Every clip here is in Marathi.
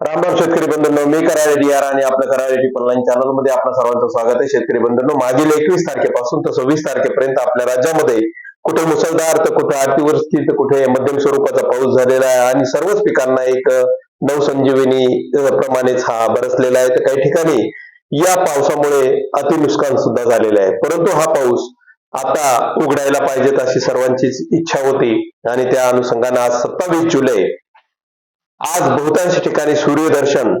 रामराम शेतकरी बंधूंनो मी कराळे डीआर आणि आपल्या कराळे टिपल चॅनलमध्ये आपलं सर्वांचं स्वागत आहे. शेतकरी बंधूंनो मागील एकवीस तारखेपासून तर सव्वीस तारखेपर्यंत आपल्या राज्यामध्ये कुठे मुसळधार तर कुठे अतिवृष्टी तर कुठे मध्यम स्वरूपाचा पाऊस झालेला आहे आणि सर्वच पिकांना एक नवसंजीवनी प्रमाणेच हा बरसलेला आहे. तर काही ठिकाणी या पावसामुळे अतिनुकसान सुद्धा झालेलं आहे. परंतु हा पाऊस आता उघडायला पाहिजेत अशी सर्वांचीच इच्छा होती. आणि त्या अनुषंगाने आज सत्तावीस जुलै आज बहुतांश ठिकाणी सूर्यदर्शन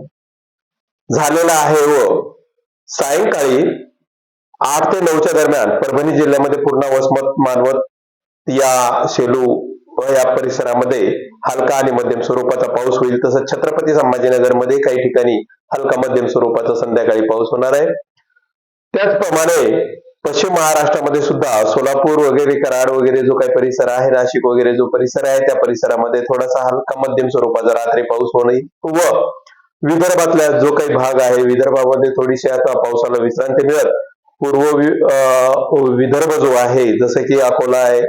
झालेलं आहे व सायंकाळी आठ ते नऊच्या दरम्यान परभणी जिल्ह्यामध्ये पूर्ण वसमत मानवत या सेलू व या परिसरामध्ये हलका आणि मध्यम स्वरूपाचा पाऊस होईल. तसंच छत्रपती संभाजीनगरमध्ये काही ठिकाणी हलका मध्यम स्वरूपाचा संध्याकाळी पाऊस होणार आहे. त्याचप्रमाणे पश्चिम महाराष्ट्रामध्ये सुद्धा सोलापूर वगैरे कराड वगैरे जो काही परिसर आहे नाशिक वगैरे जो परिसर आहे त्या परिसरामध्ये थोडासा हलका मध्यम स्वरूपाचा रात्री पाऊस होणे व विदर्भातला जो काही भाग आहे विदर्भामध्ये थोडीशी आता पावसाला विश्रांती मिळत. पूर्व विदर्भ जो आहे जसं की अकोला आहे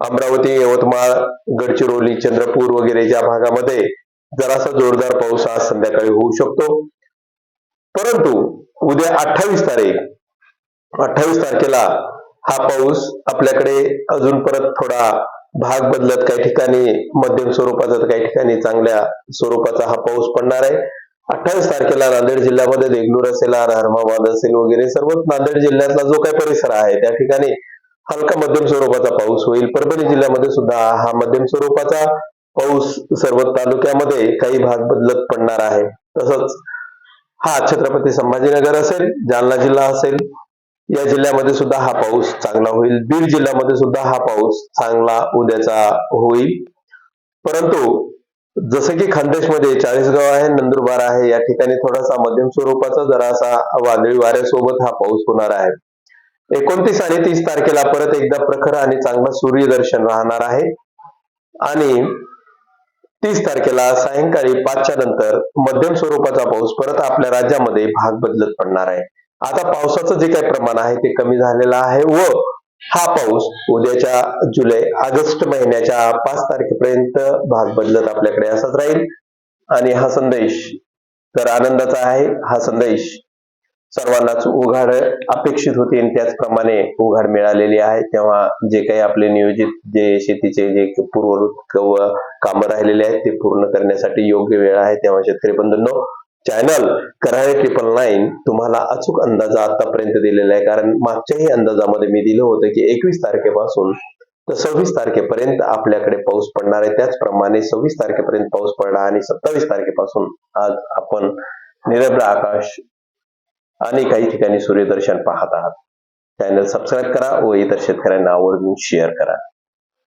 अमरावती यवतमाळ गडचिरोली चंद्रपूर वगैरे ज्या भागामध्ये जरासा जोरदार पाऊस आज संध्याकाळी होऊ शकतो. परंतु उद्या अठ्ठावीस तारीख अठ्ठावीस तारखेला हा पाऊस आपल्याकडे अजून परत थोडा भाग बदलत काही ठिकाणी मध्यम स्वरूपाचा तर काही ठिकाणी चांगल्या स्वरूपाचा हा पाऊस पडणार आहे. अठ्ठावीस तारखेला नांदेड जिल्ह्यामध्ये देगलूर असेल धर्माबाद असेल वगैरे सर्व नांदेड जिल्ह्यातला जो काही परिसर आहे त्या ठिकाणी हलका मध्यम स्वरूपाचा पाऊस होईल. परभणी जिल्ह्यामध्ये सुद्धा हा मध्यम स्वरूपाचा पाऊस सर्व तालुक्यामध्ये काही भाग बदलत पडणार आहे. तसंच हा छत्रपती संभाजीनगर असेल जालना जिल्हा असेल या जिल्ह्यामध्ये सुद्धा हा पाऊस चांगला होईल. बीड जिल्ह्यामध्ये सुद्धा हा पाऊस चांगला उद्याचा होईल. परंतु जसं की खानदेशमध्ये चाळीसगाव आहे नंदुरबार आहे या ठिकाणी थोडासा मध्यम स्वरूपाचा जरासा वादळी वाऱ्यासोबत हा पाऊस होणार आहे. एकोणतीस आणि तीस तारखेला परत एकदा प्रखर आणि चांगला सूर्यदर्शन राहणार आहे. आणि तीस तारखेला सायंकाळी पाचच्या नंतर मध्यम स्वरूपाचा पाऊस परत आपल्या राज्यामध्ये भाग बदलत पडणार आहे. आता पावसाचं जे काही प्रमाण आहे ते कमी झालेलं आहे व हा पाऊस उद्याच्या जुलै ऑगस्ट महिन्याच्या पाच तारखेपर्यंत भाग बदलत आपल्याकडे असाच राहील. आणि हा संदेश तर आनंदाचा आहे. हा संदेश सर्वांनाच उघाड अपेक्षित होती आणि त्याचप्रमाणे उघाड मिळालेली आहे. तेव्हा जे काही आपले नियोजित जे शेतीचे जे पूर्व कामं राहिलेले आहेत ते पूर्ण करण्यासाठी योग्य वेळ आहे. तेव्हा शेतकरी बंधूंनो चॅनल कराळे ट्रिपल नाईन तुम्हाला अचूक अंदाज आतापर्यंत दिलेला आहे. कारण मागच्याही अंदाजामध्ये मी दिलं होतं की एकवीस तारखेपासून तर सव्वीस तारखेपर्यंत आपल्याकडे पाऊस पडणार आहे. त्याचप्रमाणे सव्वीस तारखेपर्यंत पाऊस पडला आणि सत्तावीस तारखेपासून आज आपण निरभ्र आकाश आणि काही ठिकाणी सूर्यदर्शन पाहत आहात. चॅनल सबस्क्राईब करा व इतर शेतकऱ्यांना आवर्जून शेअर करा.